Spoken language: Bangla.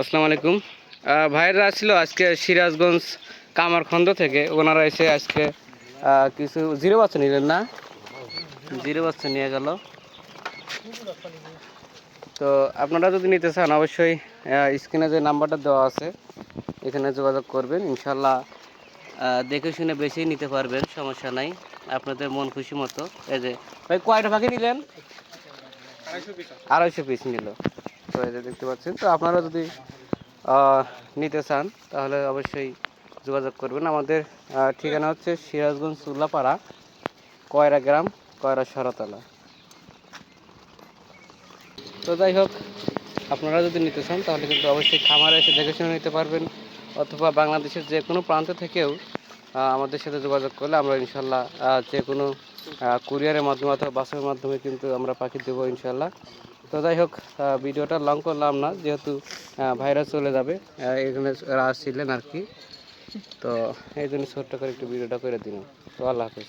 আসসালামু আলাইকুম। ভাইরা আসছিল আজকে সিরাজগঞ্জ কামারখন্দ থেকে। ওনারা এসে আজকে কিছু জিরো বাচ্চা নিলেন না? জিরো বাচ্চা নিয়ে গেল। তো আপনারা যদি নিতে চান, অবশ্যই স্ক্রিনে যে নাম্বারটা দেওয়া আছে, এখানে যোগাযোগ করবেন। ইনশাল্লাহ দেখে শুনে বেশি নিতে পারবেন, সমস্যা নাই। আপনাদের মন খুশি মতো। এই যে, ভাই, কয়টা পাখি নিলেন? আড়াইশো পিস নিল। তো এই যে দেখতে পাচ্ছেন, তো আপনারা যদি নিতে চান, তাহলে অবশ্যই যোগাযোগ করবেন। আমাদের ঠিকানা হচ্ছে সিরাজগঞ্জ উল্লাপাড়া কয়রা গ্রাম, কয়রা সরাতলা তো যাই হোক, আপনারা যদি নিতে চান, তাহলে কিন্তু অবশ্যই খামারে এসে দেখে শুনে নিতে পারবেন, অথবা বাংলাদেশের যে কোনো প্রান্ত থেকেও আমাদের সাথে যোগাযোগ করলে আমরা ইনশাল্লাহ যে কোনো কুরিয়ারের মাধ্যমে অথবা বাসের মাধ্যমে কিন্তু আমরা পাখি দেবো ইনশাল্লাহ। তো যাই হোক ভিডিওটা লং করলাম না, যেহেতু ভাইরাস চলে যাবে এখানে আসছিলেন আর কি। তো এই জন্য ছোট্ট করে একটু ভিডিওটা করে দিলাম। তো আল্লাহ হাফেজ।